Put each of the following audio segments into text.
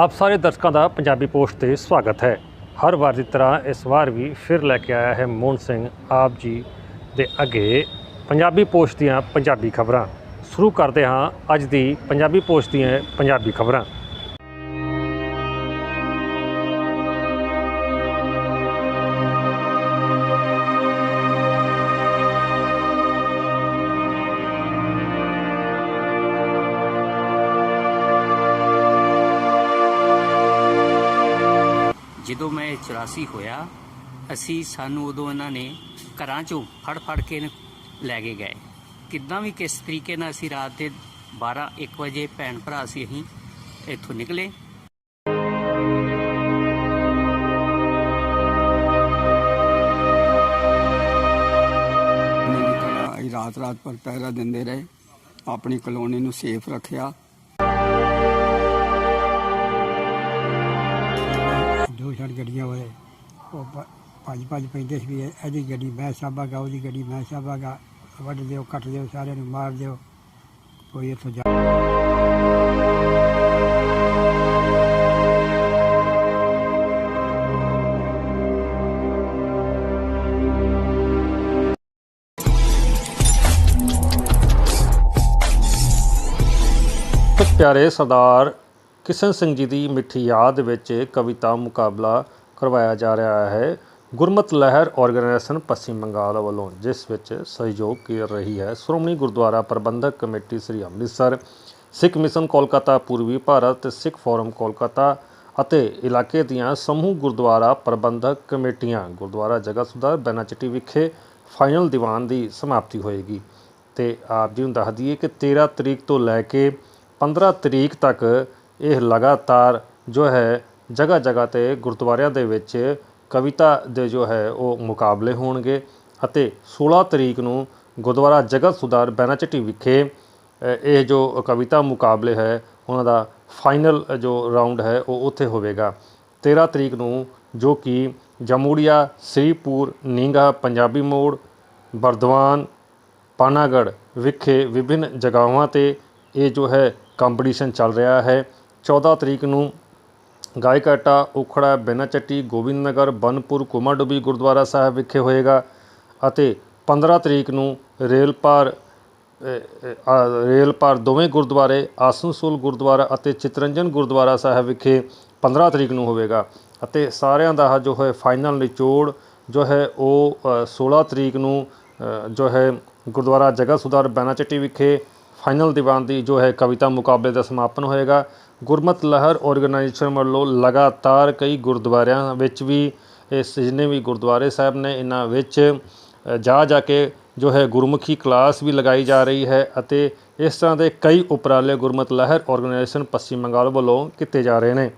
ਆਪ ਸਾਰੇ ਦਰਸ਼ਕਾਂ ਦਾ ਪੰਜਾਬੀ ਪੋਸਟ ਤੇ ਸਵਾਗਤ ਹੈ। ਹਰ ਵਾਰ ਦੀ ਤਰ੍ਹਾਂ ਇਸ ਵਾਰ ਵੀ ਫਿਰ ਲੈ ਕੇ ਆਇਆ ਹੈ ਮੋਹਨ ਸਿੰਘ ਆਪ ਜੀ ਦੇ ਅੱਗੇ ਪੰਜਾਬੀ ਪੋਸਟ ਦੀਆਂ ਪੰਜਾਬੀ ਖਬਰਾਂ। ਸ਼ੁਰੂ ਕਰਦੇ ਹਾਂ ਅੱਜ ਦੀ ਪੰਜਾਬੀ ਪੋਸਟ ਦੀਆਂ ਪੰਜਾਬੀ ਖਬਰਾਂ। ਜਦੋਂ ਮੈਂ 84 ਹੋਇਆ, ਅਸੀਂ ਸਾਨੂੰ ਉਦੋਂ ਇਹਨਾਂ ਨੇ ਘਰਾਂ ਚੋਂ ਫੜ ਫੜ ਕੇ ਲੈ ਕੇ ਗਏ। ਕਿੱਦਾਂ ਵੀ ਕਿਸ ਤਰੀਕੇ ਨਾਲ ਅਸੀਂ ਰਾਤ ਦੇ 12 1 ਵਜੇ ਭੈਣ ਭਰਾ ਸੀ ਅਸੀਂ ਇੱਥੋਂ ਨਿਕਲੇ। ਰਾਤ ਰਾਤ ਪਰ ਪਹਿਰਾ ਦਿੰਦੇ ਰਹੇ, ਆਪਣੀ ਕਲੋਨੀ ਨੂੰ ਸੇਫ ਰੱਖਿਆ। ਦੋ ਛੜ ਗੱਡੀਆਂ ਹੋਏ ਉਹ ਭ- ਭੱਜ ਭੱਜ ਪੈਂਦੇ ਸੀ ਵੀ ਇਹ- ਇਹਦੀ ਗੱਡੀ ਮੈਂ ਸਾਂਭਾਗਾ, ਉਹਦੀ ਗੱਡੀ ਮੈਂ ਸਾਂਭਾਗਾ। ਵੱਢ ਦਿਓ, ਕੱਟ ਦਿਓ, ਸਾਰਿਆਂ ਨੂੰ ਮਾਰ ਦਿਓ। ਕੋਈ ਇੱਥੋਂ ਜਾ ਤੇ ਪਿਆਰੇ ਸਰਦਾਰ ਕਿਸ਼ਨ ਸਿੰਘ ਜੀ ਦੀ ਮਿੱਠੀ ਯਾਦ ਵਿੱਚ ਕਵਿਤਾ ਮੁਕਾਬਲਾ ਕਰਵਾਇਆ ਜਾ ਰਿਹਾ ਹੈ। ਗੁਰਮਤ ਲਹਿਰ ਆਰਗੇਨਾਈਜੇਸ਼ਨ ਪੱਛਮੀ ਬੰਗਾਲ ਵੱਲੋਂ, ਜਿਸ ਵਿੱਚ ਸਹਿਯੋਗ ਕਰ ਰਹੀ ਹੈ, ਸ਼੍ਰੋਮਣੀ ਗੁਰਦੁਆਰਾ ਪ੍ਰਬੰਧਕ ਕਮੇਟੀ ਸ੍ਰੀ ਅੰਮ੍ਰਿਤਸਰ, ਸਿੱਖ ਮਿਸ਼ਨ ਕੋਲਕਾਤਾ, ਪੂਰਬੀ ਭਾਰਤ, ਸਿੱਖ ਫੋਰਮ ਕੋਲਕਾਤਾ ਅਤੇ ਇਲਾਕੇ ਦੀਆਂ ਸਮੂਹ ਗੁਰਦੁਆਰਾ ਪ੍ਰਬੰਧਕ ਕਮੇਟੀਆਂ, ਗੁਰਦੁਆਰਾ ਜਗਤ ਸੁਧਾਰ ਬੈਨਾਚਟੀ ਵਿਖੇ ਫਾਈਨਲ ਦੀਵਾਨ ਦੀ ਸਮਾਪਤੀ ਹੋਏਗੀ। ਤੇ ਆਪ ਜੀ ਨੂੰ ਦੱਸ ਦਈਏ ਕਿ 13 ਤਰੀਕ ਤੋਂ ਲੈ ਕੇ 15 ਤਰੀਕ ਤੱਕ ਇਹ ਲਗਾਤਾਰ ਜੋ ਹੈ ਜਗ੍ਹਾ ਜਗ੍ਹਾ ਤੇ ਗੁਰਦੁਆਰਿਆਂ ਦੇ ਵਿੱਚ ਕਵਿਤਾ ਦੇ ਜੋ ਹੈ ਉਹ ਮੁਕਾਬਲੇ ਹੋਣਗੇ ਅਤੇ 16 ਤਰੀਕ ਨੂੰ ਗੁਰਦੁਆਰਾ ਜਗਤ ਸੁਧਾਰ ਬੈਨਾਚਿਟੀ ਵਿਖੇ ਇਹ ਜੋ ਕਵਿਤਾ ਮੁਕਾਬਲੇ ਹੈ, ਉਹਨਾਂ ਦਾ ਫਾਈਨਲ ਜੋ ਰਾਉਂਡ ਹੈ, ਉਹ ਉੱਥੇ ਹੋਵੇਗਾ। 13 ਤਰੀਕ ਨੂੰ ਜੋ ਕਿ ਜਮੂੜੀਆ, ਸ੍ਰੀਪੁਰ, ਨੀਂਗਾ, ਪੰਜਾਬੀ ਮੋੜ, ਬਰਦਵਾਨ ਪਾਨਾਗੜ ਵਿਖੇ ਵਿਭਿੰਨ ਜਗਾਵਾਂ ਤੇ ਇਹ ਜੋ ਹੈ ਕੰਪੀਟੀਸ਼ਨ ਚੱਲ ਰਿਹਾ ਹੈ। 14 ਤਰੀਕ ਨੂੰ ਗਾਇਕਾਟਾ ਉਖੜਾ ਬੈਨਾਚੱਟੀ ਗੋਬਿੰਦਨਗਰ ਬਨਪੁਰ ਕੁਮਾਡੁਬੀ ਗੁਰਦੁਆਰਾ ਸਾਹਿਬ ਵਿਖੇ ਹੋਏਗਾ ਅਤੇ 15 ਤਰੀਕ ਨੂੰ ਰੇਲ ਪਾਰ ਰੇਲ ਪਾਰ ਦੋਵੇਂ ਗੁਰਦੁਆਰੇ ਆਸਨਸੋਲ ਗੁਰਦੁਆਰਾ ਅਤੇ ਚਿਤਰੰਜਨ ਗੁਰਦੁਆਰਾ ਸਾਹਿਬ ਵਿਖੇ 15 ਤਰੀਕ ਨੂੰ ਹੋਵੇਗਾ ਅਤੇ ਸਾਰਿਆਂ ਦਾ ਜੋ ਹੈ ਫਾਈਨਲ ਨਿਚੋੜ ਜੋ ਹੈ ਉਹ ਅ, 16 ਤਰੀਕ ਨੂੰ ਜੋ ਹੈ ਗੁਰਦੁਆਰਾ ਜਗਤ ਸੁਧਾਰ ਬੈਨਾਚੱਟੀ ਵਿਖੇ ਫਾਈਨਲ ਦੀਵਾਨ ਦੀ ਜੋ ਹੈ ਕਵਿਤਾ ਮੁਕਾਬਲੇ ਦਾ ਸਮਾਪਨ ਹੋਏਗਾ ਗੁਰਮਤ ਲਹਿਰ ਆਰਗੇਨਾਈਜੇਸ਼ਨ ਵੱਲੋਂ ਲਗਾਤਾਰ ਕਈ ਗੁਰਦੁਆਰਿਆਂ ਵਿੱਚ ਵੀ, ਇਸ ਜਿੰਨੇ ਵੀ ਗੁਰਦੁਆਰੇ ਸਾਹਿਬ ਨੇ, ਇਹਨਾਂ ਵਿੱਚ ਜਾ ਜਾ ਕੇ ਜੋ ਹੈ ਗੁਰਮੁਖੀ ਕਲਾਸ ਵੀ ਲਗਾਈ ਜਾ ਰਹੀ ਹੈ ਅਤੇ ਇਸ ਤਰ੍ਹਾਂ ਦੇ ਕਈ ਉਪਰਾਲੇ ਗੁਰਮਤ ਲਹਿਰ ਆਰਗੇਨਾਈਜੇਸ਼ਨ ਪੱਛਮੀ ਬੰਗਾਲ ਵੱਲੋਂ ਕੀਤੇ ਜਾ ਰਹੇ ਨੇ।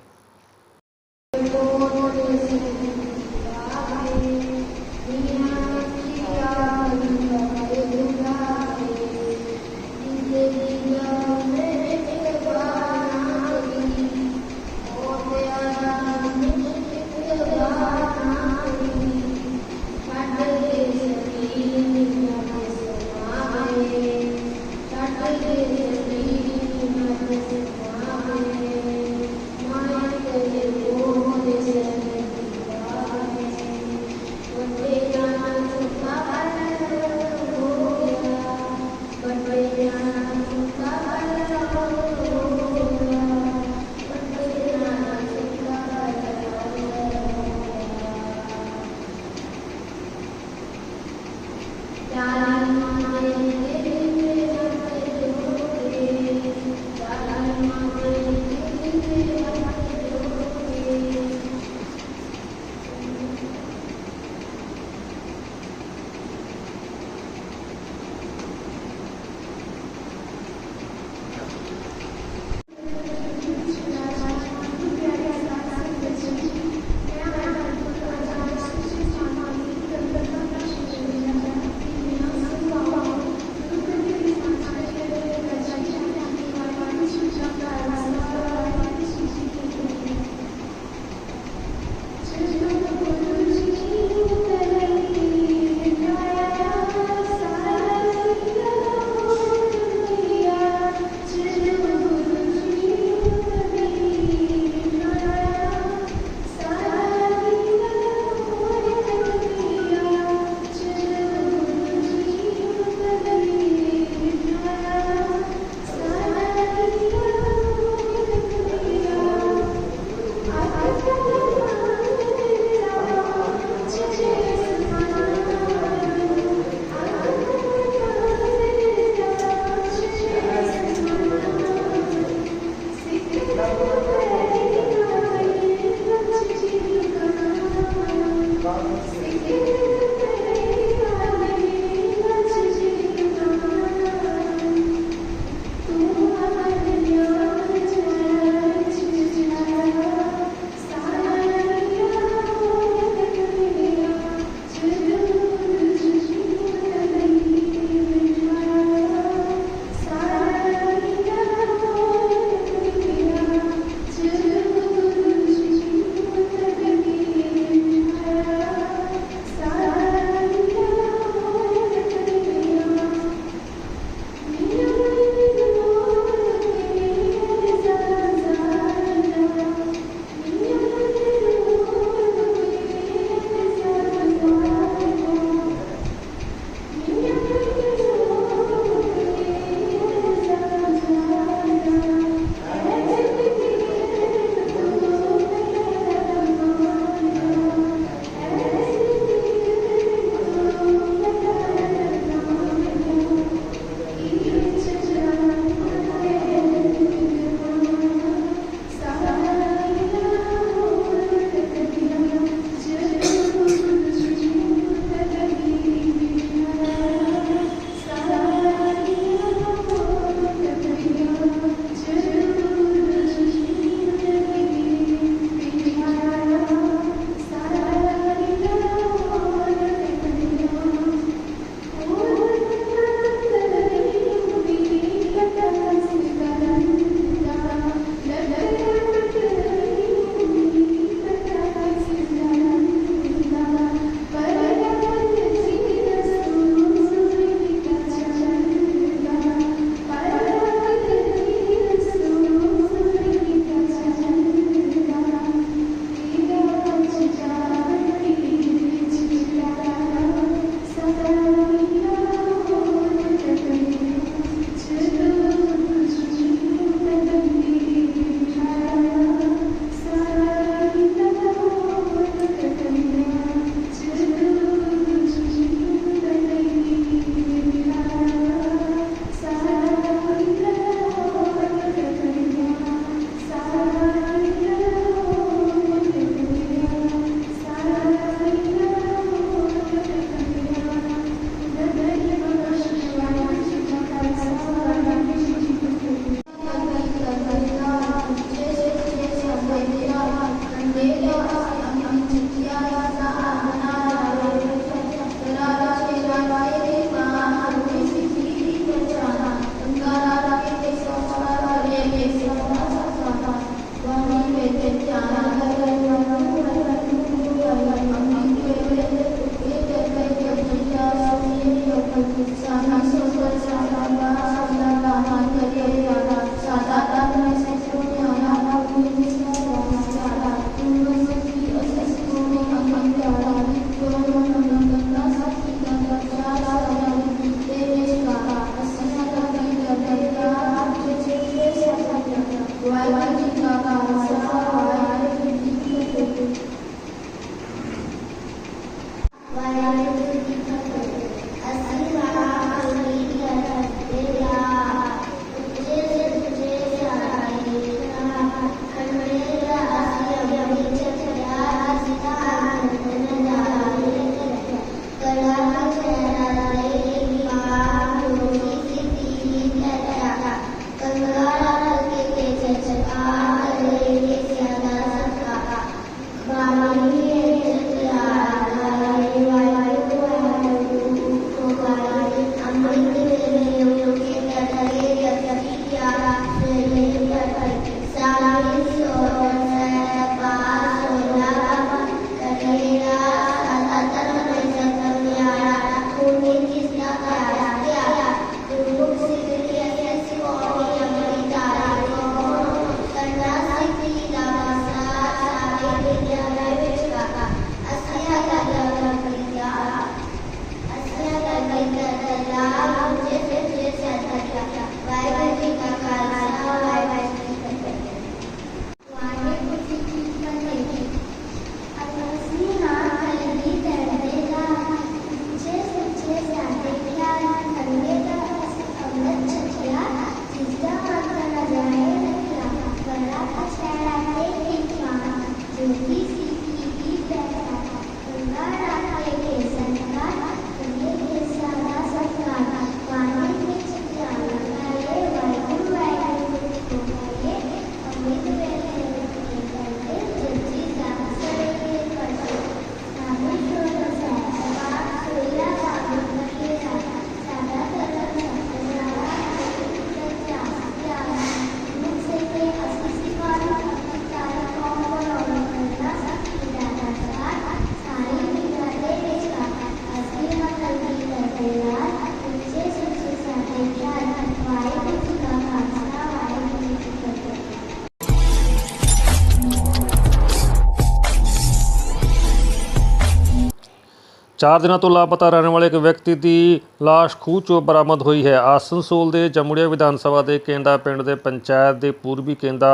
ਚਾਰ ਦਿਨਾਂ ਤੋਂ ਲਾਪਤਾ ਰਹਿਣ ਵਾਲੇ ਇੱਕ ਵਿਅਕਤੀ ਦੀ ਲਾਸ਼ ਖੂਹ ਚੋਂ ਬਰਾਮਦ ਹੋਈ ਹੈ। ਆਸਨਸੋਲ ਦੇ ਜਮੁੜੀਆ ਵਿਧਾਨ ਸਭਾ ਦੇ ਕੇਂਦਾ ਪਿੰਡ ਦੇ ਪੰਚਾਇਤ ਦੇ ਪੂਰਬੀ ਕੇਂਦਾ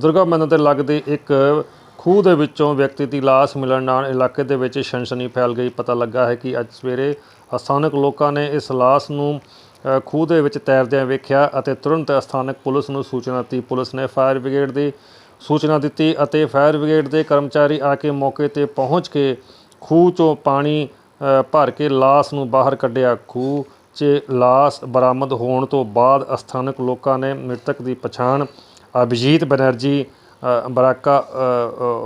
ਦੁਰਗਾ ਮੰਦਰ ਦੇ ਲੱਗਦੇ ਇੱਕ ਖੂਹ ਦੇ ਵਿੱਚੋਂ ਵਿਅਕਤੀ ਦੀ ਲਾਸ਼ ਮਿਲਣ ਨਾਲ ਇਲਾਕੇ ਦੇ ਵਿੱਚ ਸ਼ਨਸ਼ਨੀ ਫੈਲ ਗਈ। ਪਤਾ ਲੱਗਾ ਹੈ ਕਿ ਅੱਜ ਸਵੇਰੇ ਅਸਥਾਨਕ ਲੋਕਾਂ ਨੇ ਇਸ ਲਾਸ਼ ਨੂੰ ਖੂਹ ਦੇ ਵਿੱਚ ਤੈਰਦਿਆਂ ਵੇਖਿਆ ਅਤੇ ਤੁਰੰਤ ਸਥਾਨਕ ਪੁਲਿਸ ਨੂੰ ਸੂਚਨਾ ਦਿੱਤੀ। ਪੁਲਿਸ ਨੇ ਫਾਇਰ ਬ੍ਰਿਗੇਡ ਦੀ ਸੂਚਨਾ ਦਿੱਤੀ ਅਤੇ ਫਾਇਰ ਬ੍ਰਿਗੇਡ ਦੇ ਕਰਮਚਾਰੀ ਆ ਕੇ ਮੌਕੇ ਤੇ ਪਹੁੰਚ ਕੇ ਖੂਹ ਚੋਂ ਪਾਣੀ ਭਰ ਕੇ ਲਾਸ਼ ਨੂੰ ਬਾਹਰ ਕੱਢਿਆ। ਖੂਹ 'ਚ ਲਾਸ਼ ਬਰਾਮਦ ਹੋਣ ਤੋਂ ਬਾਅਦ ਸਥਾਨਕ ਲੋਕਾਂ ਨੇ ਮ੍ਰਿਤਕ ਦੀ ਪਛਾਣ ਅਭਿਜੀਤ ਬੈਨਰਜੀ ਬਰਾਕਾ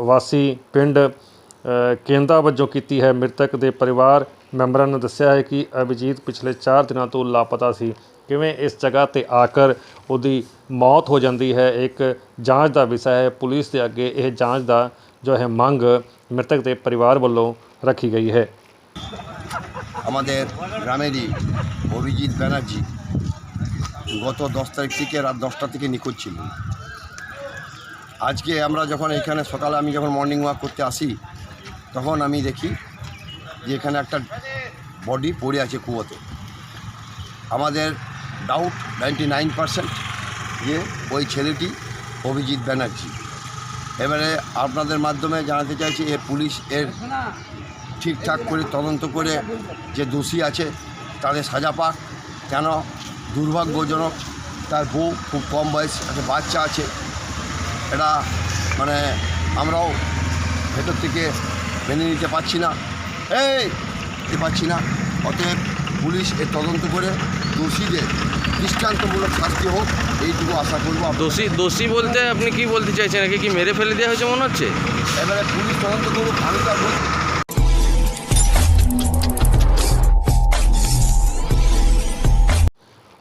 ਵਾਸੀ ਪਿੰਡ ਅ, ਕੇਂਦਾ ਵਜੋਂ ਕੀਤੀ ਹੈ। ਮ੍ਰਿਤਕ ਦੇ ਪਰਿਵਾਰ ਮੈਂਬਰਾਂ ਨੇ ਦੱਸਿਆ ਹੈ ਕਿ ਅਭਿਜੀਤ ਪਿਛਲੇ 4 ਦਿਨਾਂ ਤੋਂ ਲਾਪਤਾ ਸੀ। ਕਿਵੇਂ ਇਸ ਜਗ੍ਹਾ ਤੇ ਆਕਰ ਉਹਦੀ ਮੌਤ ਹੋ ਜਾਂਦੀ ਹੈ ਇੱਕ ਜਾਂਚ ਦਾ ਵਿਸ਼ਾ ਹੈ। ਪੁਲਿਸ ਦੇ ਅੱਗੇ ਇਹ ਜਾਂਚ ਦਾ ਜੋ ਹੈ ਮੰਗ ਮ੍ਰਿਤਕ ਦੇ ਪਰਿਵਾਰ ਵੱਲੋਂ ਰੱਖੀ ਗਈ ਹੈ। আমাদের গ্রামেরই অভিজিৎ ব্যানার্জি গত দশ তারিখ থেকে রাত দশটা থেকে নিখোঁজ ছিল আজকে আমরা যখন এখানে সকালে আমি যখন মর্নিং ওয়াক করতে আসি, তখন আমি দেখি যে এখানে একটা বডি পড়ে আছে কুয়োতে। আমাদের ডাউট নাইনটি নাইন পারসেন্ট যে ওই ছেলেটি অভিজিৎ ব্যানার্জি। এবারে আপনাদের মাধ্যমে জানাতে চাইছি এর পুলিশ এর ঠিকঠাক করে তদন্ত করে যে দোষী আছে তাদের সাজা পাক। কেন? দুর্ভাগ্যজনক তার বউ খুব কম বয়স একটা বাচ্চা আছে। এটা মানে আমরাও ভেতর থেকে মেনে নিতে পারছি না। এই নিতে পারছি না। অতএব পুলিশ এর তদন্ত করে দোষীদের দৃষ্টান্তমূলক শাস্তি হোক এইটুকু আশা করব দোষী দোষী বলতে আপনি কি বলতে চাইছেন? একে কি মেরে ফেলে দেওয়া হয়েছে মনে হচ্ছে? এবারে পুলিশ তদন্ত করুক আমি তো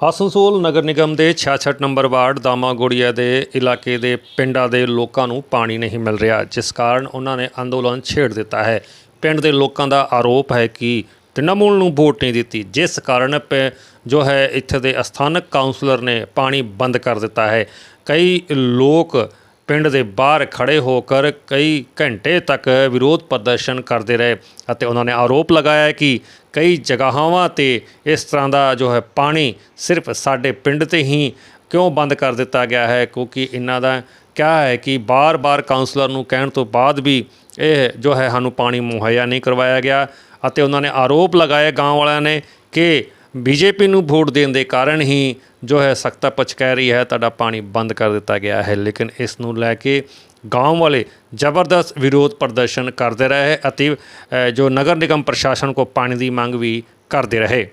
ਆਸਨਸੋਲ ਨਗਰ ਨਿਗਮ ਦੇ 66 ਨੰਬਰ ਵਾਰਡ ਦਾਮਾਗੋੜੀਆ ਦੇ ਇਲਾਕੇ ਦੇ ਪਿੰਡਾਂ ਦੇ ਲੋਕਾਂ ਨੂੰ ਪਾਣੀ ਨਹੀਂ ਮਿਲ ਰਿਹਾ, ਜਿਸ ਕਾਰਨ ਉਹਨਾਂ ਨੇ ਅੰਦੋਲਨ ਛੇੜ ਦਿੱਤਾ ਹੈ। ਪਿੰਡ ਦੇ ਲੋਕਾਂ ਦਾ ਆਰੋਪ ਹੈ ਕਿ ਤ੍ਰਿਣਮੂਲ ਨੂੰ ਵੋਟ ਨਹੀਂ ਦਿੱਤੀ, ਜਿਸ ਕਾਰਨ ਪ- ਜੋ ਹੈ, ਇੱਥੇ ਦੇ ਸਥਾਨਕ ਕਾਉਂਸਲਰ ਨੇ ਪਾਣੀ ਬੰਦ ਕਰ ਦਿੱਤਾ ਹੈ। ਕਈ ਲੋਕ ਪਿੰਡ ਦੇ ਬਾਹਰ ਖੜੇ ਹੋ ਕਰ ਕਈ ਘੰਟੇ ਤੱਕ ਵਿਰੋਧ ਪ੍ਰਦਰਸ਼ਨ ਕਰਦੇ ਰਹੇ ਅਤੇ ਉਹਨਾਂ ਨੇ ਆਰੋਪ ਲਗਾਇਆ ਕਿ ਕਈ ਜਗ੍ਹਾਵਾਂ ਤੇ ਇਸ ਤਰ੍ਹਾਂ ਦਾ ਜੋ ਹੈ ਪਾਣੀ ਸਿਰਫ ਸਾਡੇ ਪਿੰਡ ਤੇ ਹੀ ਕਿਉਂ ਬੰਦ ਕਰ ਦਿੱਤਾ ਗਿਆ ਹੈ? ਕਿਉਂਕਿ ਇਹਨਾਂ ਦਾ ਕਿਹਾ ਹੈ ਕਿ ਬਾਰ-ਬਾਰ ਕਾਉਂਸਲਰ ਨੂੰ ਕਹਿਣ ਤੋਂ ਬਾਅਦ ਵੀ ਇਹ ਜੋ ਹੈ ਸਾਨੂੰ ਪਾਣੀ ਮੁਹੱਈਆ ਨਹੀਂ ਕਰਵਾਇਆ ਗਿਆ ਅਤੇ ਉਹਨਾਂ ਨੇ ਆਰੋਪ ਲਗਾਏ ਗਾਂਵ ਵਾਲਿਆਂ ਨੇ ਕਿ ਬੀਜੇਪੀ ਨੂੰ ਵੋਟ ਦੇਣ ਦੇ ਕਾਰਨ ਹੀ ਜੋ ਹੈ ਸਖਤਾ ਪਚ ਕਹਿ ਰਹੀ ਹੈ ਤੁਹਾਡਾ ਪਾਣੀ ਬੰਦ ਕਰ ਦਿੱਤਾ ਗਿਆ ਹੈ ਲੇਕਿਨ ਇਸ ਨੂੰ ਲੈ ਕੇ गांव वाले ਜ਼ਬਰਦਸਤ ਵਿਰੋਧ ਪ੍ਰਦਰਸ਼ਨ ਕਰਦੇ ਰਹੇ ਅਤੇ ਅ, ਜੋ ਨਗਰ ਨਿਗਮ ਪ੍ਰਸ਼ਾਸਨ ਕੋ ਪਾਣੀ ਦੀ ਮੰਗ ਵੀ ਕਰਦੇ ਰਹੇ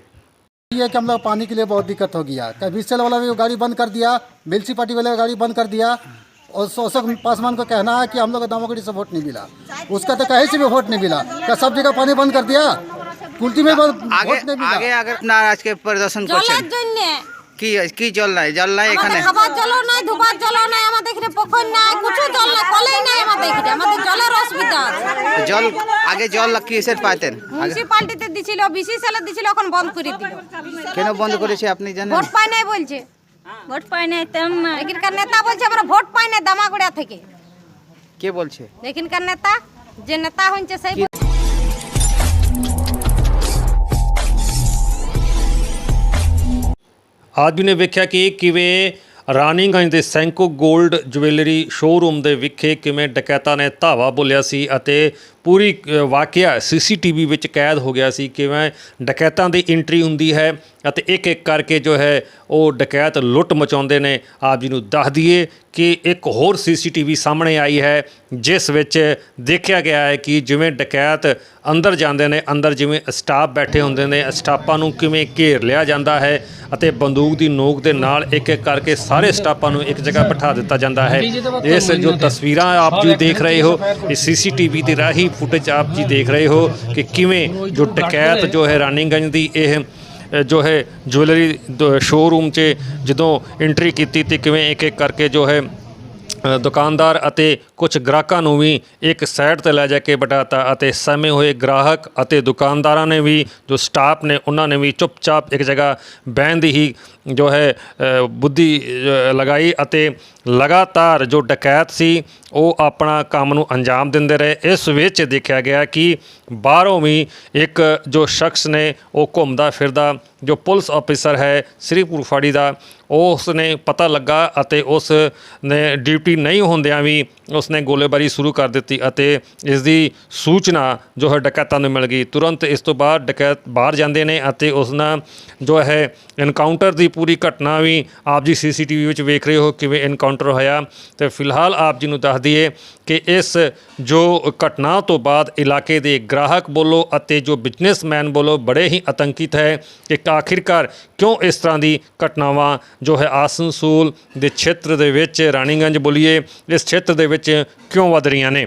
ये कि हम लोग पानी के लिए बहुत दिक्कत हो गया कभी वाला भी गाड़ी बंद कर दिया म्यूनसिपाली वाले गाड़ी बंद कर दिया और अशोक पासवान को कहना है कि हम लोग को दामोगढ़ी से वोट नहीं मिला उसका तो कहीं से भी वोट नहीं मिला क्या सब जगह पानी बंद कर दिया আগে আগে আগে আপনার আজকে কি জল নাই? জল নাই এখানে? খাবার জল নাই আমাদের এখানে পুকুর আমাদের জলের অসুবিধা জল আগে জল কিসের পাইতেন? মিউনিসিপালিটিতে দিছিল বিসি সেলে দিছিল এখন বন্ধ করে দিল। কেন বন্ধ করেছে আপনি জানেন? ভোট পায় নাই বলছে। ভোট পাই নাই তেম এখানকার নেতা বলছে আমরা ভোট পাই নাই দামাগুড়া থেকে। কে বলছে? এখানকার নেতা যে নেতা হয়েছে সেই ਆਦਮੀ ਨੇ ਵੇਖਿਆ ਕਿ ਕਿਵੇਂ ਰਾਨੀਗੰਜ ਦੇ ਸੈਂਕੋ 골ਡ ਜੁਐਲਰੀ ਸ਼ੋਰੂਮ ਦੇ ਵਿਖੇ ਕਿਵੇਂ ਡਕੈਤਾਂ ਨੇ ਧਾਵਾ ਬੋਲਿਆ ਸੀ ਅਤੇ ਪੂਰੀ ਵਾਕਿਆ ਸੀਸੀਟੀਵੀ ਵਿੱਚ ਕੈਦ ਹੋ ਗਿਆ ਸੀ ਕਿਵੇਂ ਡਕੈਤਾਂ ਦੀ ਐਂਟਰੀ ਹੁੰਦੀ ਹੈ ਅਤੇ ਇੱਕ ਇੱਕ ਕਰਕੇ ਜੋ ਹੈ ਉਹ ਡਕੈਤ ਲੁੱਟ ਮਚਾਉਂਦੇ ਨੇ। ਆਪ ਜੀ ਨੂੰ ਦੱਸ ਦਈਏ ਕਿ ਇੱਕ ਹੋਰ ਸੀਸੀਟੀਵੀ ਸਾਹਮਣੇ ਆਈ ਹੈ ਜਿਸ ਵਿੱਚ ਦੇਖਿਆ ਗਿਆ ਹੈ ਕਿ ਜਿਵੇਂ ਡਕੈਤ ਅੰਦਰ ਜਾਂਦੇ ਨੇ ਅੰਦਰ ਜਿਵੇਂ ਸਟਾਫ ਬੈਠੇ ਹੁੰਦੇ ਨੇ ਸਟਾਫਾਂ ਨੂੰ ਕਿਵੇਂ ਘੇਰ ਲਿਆ ਜਾਂਦਾ ਹੈ ਅਤੇ ਬੰਦੂਕ ਦੀ ਨੋਕ ਦੇ ਨਾਲ ਇੱਕ ਇੱਕ ਕਰਕੇ ਸਾਰੇ ਸਟਾਫਾਂ ਨੂੰ ਇੱਕ ਜਗ੍ਹਾ ਬਿਠਾ ਦਿੱਤਾ ਜਾਂਦਾ ਹੈ। ਇਸ ਜੋ ਤਸਵੀਰਾਂ ਆਪ ਜੀ ਦੇਖ ਰਹੇ ਹੋ ਇਹ ਸੀਸੀਟੀਵੀ ਦੇ ਰਾਹੀਂ ਫੁਟੇਜ ਆਪ ਜੀ ਦੇਖ ਰਹੇ ਹੋ ਕਿ ਕਿਵੇਂ ਜੋ ਡਕੈਤ ਜੋ ਹੈ ਰਾਨੀਗੰਜ ਦੀ ਇਹ ਜੋ ਹੈ ਜੁਐਲਰੀ ਸ਼ੋਰੂਮ 'ਚ ਜਦੋਂ ਐਂਟਰੀ ਕੀਤੀ ਤੇ ਕਿਵੇਂ ਇੱਕ ਇੱਕ ਕਰਕੇ ਜੋ ਹੈ ਦੁਕਾਨਦਾਰ ਅਤੇ ਕੁਝ ਗ੍ਰਾਹਕਾਂ ਨੂੰ ਵੀ ਇੱਕ ਸਾਈਡ ਤੇ ਲੈ ਜਾ ਕੇ ਬਿਠਾਤਾ ਅਤੇ ਸਮੇਂ ਹੋਏ ਗ੍ਰਾਹਕ ਅਤੇ ਦੁਕਾਨਦਾਰਾਂ ਨੇ ਵੀ, ਜੋ ਸਟਾਫ ਨੇ ਉਹਨਾਂ ਨੇ ਵੀ ਚੁੱਪਚਾਪ ਇੱਕ ਜਗ੍ਹਾ ਬਹਿਣ ਦੀ ਹੀ ਜੋ ਹੈ ਬੁੱਧੀ ਲਗਾਈ ਅਤੇ ਲਗਾਤਾਰ ਜੋ ਡਕੈਤ ਸੀ, ਉਹ ਆਪਣਾ ਕੰਮ ਨੂੰ ਅੰਜਾਮ ਦਿੰਦੇ ਰਹੇ। ਇਸ ਵਿੱਚ ਦੇਖਿਆ ਗਿਆ ਕਿ ਬਾਹਰੋਂ ਵੀ ਇੱਕ ਜੋ ਸ਼ਖਸ ਨੇ, ਉਹ ਘੁੰਮਦਾ ਫਿਰਦਾ ਜੋ ਪੁਲਿਸ ਆਫੀਸਰ ਹੈ, ਸ਼੍ਰੀ ਫਾੜੀ ਦਾ, ਉਸ ਨੇ ਪਤਾ ਲੱਗਾ ਅਤੇ ਉਸ ਨੇ ਡਿਊਟੀ ਨਹੀਂ ਹੁੰਦਿਆਂ ਵੀ ਉਸ ਨੇ ਗੋਲੀਬਾਰੀ ਸ਼ੁਰੂ ਕਰ ਦਿੱਤੀ ਅਤੇ ਇਸ ਦੀ ਸੂਚਨਾ ਜੋ ਹੈ ਡਕੈਤਾਂ ਨੂੰ ਮਿਲ ਗਈ। ਤੁਰੰਤ ਇਸ ਤੋਂ ਬਾਅਦ ਡਕੈਤ ਬਾਹਰ ਜਾਂਦੇ ਨੇ ਅਤੇ ਉਸ ਨਾਲ ਜੋ ਹੈ ਐਨਕਾਊਂਟਰ ਦੀ ਪੂਰੀ ਘਟਨਾ ਵੀ ਆਪ ਜੀ ਸੀਸੀਟੀਵੀ ਵਿੱਚ ਵੇਖ ਰਹੇ ਹੋ ਕਿਵੇਂ ਇਨਕਾਊਂਟਰ ਹੋਇਆ। ਤੇ ਫਿਲਹਾਲ ਆਪ ਜੀ ਨੂੰ ਦੱਸ ਦਈਏ ਕਿ ਇਸ ਜੋ ਘਟਨਾ ਤੋਂ ਬਾਅਦ ਇਲਾਕੇ ਦੇ ਗ੍ਰਾਹਕ ਬੋਲੋ ਅਤੇ ਜੋ ਬਿਜ਼ਨਸਮੈਨ ਬੋਲੋ ਬੜੇ ਹੀ ਆਤੰਕਿਤ ਹੈ ਕਿ ਆਖਿਰਕਾਰ ਕਿਉਂ ਇਸ ਤਰ੍ਹਾਂ ਦੀ ਘਟਨਾਵਾਂ ਜੋ ਹੈ ਆਸਨਸੂਲ ਦੇ ਖੇਤਰ ਦੇ ਵਿੱਚ ਰਾਣੀਗੰਜ ਬੋਲੀਏ, ਇਸ ਖੇਤਰ ਦੇ ਵਿੱਚ ਕਿਉਂ ਵਧ ਰਹੀਆਂ ਨੇ?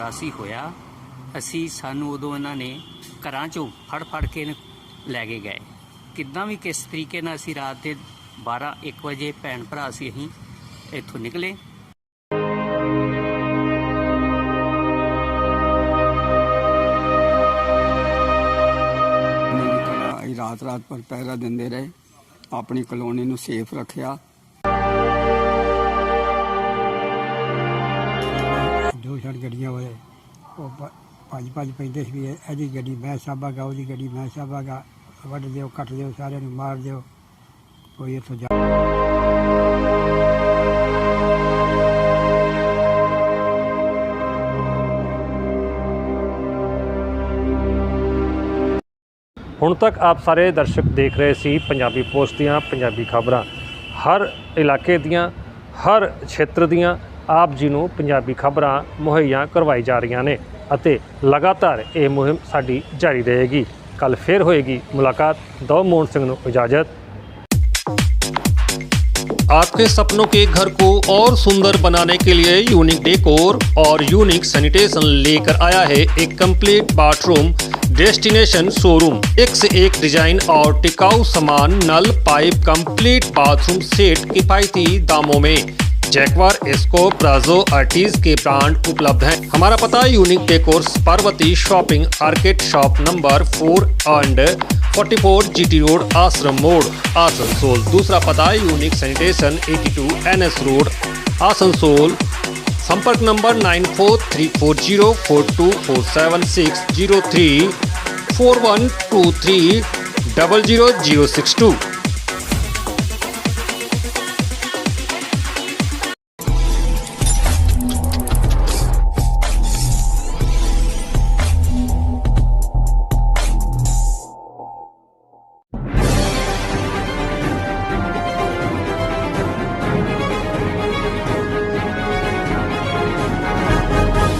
84 ਹੋਇਆ, ਅਸੀਂ ਸਾਨੂੰ ਉਦੋਂ ਇਹਨਾਂ ਨੇ ਘਰਾਂ ਚੋਂ ਫੜ ਫੜ ਕੇ ਲੈ ਕੇ ਗਏ। ਕਿੱਦਾਂ ਵੀ ਕਿਸ ਤਰੀਕੇ ਨਾਲ ਅਸੀਂ ਰਾਤ ਦੇ 12 1 ਵਜੇ ਭੈਣ ਭਰਾ ਸੀ ਅਸੀਂ ਇੱਥੋਂ ਨਿਕਲੇ। ਰਾਤ ਰਾਤ ਪਰ ਪਹਿਰਾ ਦਿੰਦੇ ਰਹੇ। ਆਪਣੀ ਕਲੋਨੀ ਨੂੰ ਸੇਫ ਰੱਖਿਆ। ਦੋ ਛੜ ਗੱਡੀਆਂ ਵਾਲੇ, ਉਹ ਭ- ਭੱਜ ਭੱਜ ਪੈਂਦੇ ਸੀ ਵੀ ਇਹ- ਇਹਦੀ ਗੱਡੀ ਮੈਂ ਸਾਂਭਾਗਾ, ਉਹਦੀ ਗੱਡੀ ਮੈਂ ਸਾਂਭਾਗਾ, ਵੱਢ ਦਿਓ, ਕੱਟ ਦਿਓ, ਸਾਰਿਆਂ ਨੂੰ ਮਾਰ ਦਿਓ, ਕੋਈ ਇੱਥੋਂ ਜਾ ਹੁਣ ਤੱਕ ਆਪ ਸਾਰੇ ਦਰਸ਼ਕ ਦੇਖ ਰਹੇ ਸੀ ਪੰਜਾਬੀ ਪੋਸਟ ਦੀਆਂ ਪੰਜਾਬੀ ਖਬਰਾਂ। ਹਰ ਇਲਾਕੇ ਦੀਆਂ, ਹਰ ਖੇਤਰ ਦੀਆਂ ਆਪ ਜੀ ਨੂੰ ਪੰਜਾਬੀ ਖਬਰਾਂ ਮੁਹੱਈਆ ਕਰਵਾਈ ਜਾ ਰਹੀਆਂ ਨੇ ਅਤੇ ਲਗਾਤਾਰ ਇਹ ਮੁਹਿੰਮ ਸਾਡੀ ਜਾਰੀ ਰਹੇਗੀ ਕੱਲ ਫੇਰ ਹੋਏਗੀ ਮੁਲਾਕਾਤ ਦੋ ਮੋਹਨ ਸਿੰਘ ਨੂੰ ਇਜਾਜ਼ਤ आपके सपनों के घर को और सुंदर बनाने के लिए यूनिक डेकोर और यूनिक सैनिटेशन लेकर आया है एक कंप्लीट बाथरूम डेस्टिनेशन शोरूम एक से एक डिजाइन और टिकाऊ सामान नल पाइप कंप्लीट बाथरूम सेट किफायती दामों में जैकवार एस्को प्राजो आर्टिज के ब्रांड उपलब्ध हैं। हमारा पता Unique Decors, Parvati shopping arcade shop number four and 44 GT road, Ashram More, Asansol. दूसरा पता Unique Sanitation 82 NS road, Asansol. संपर्क number nine four three four zero four two four seven six zero three four one two three double zero zero six two.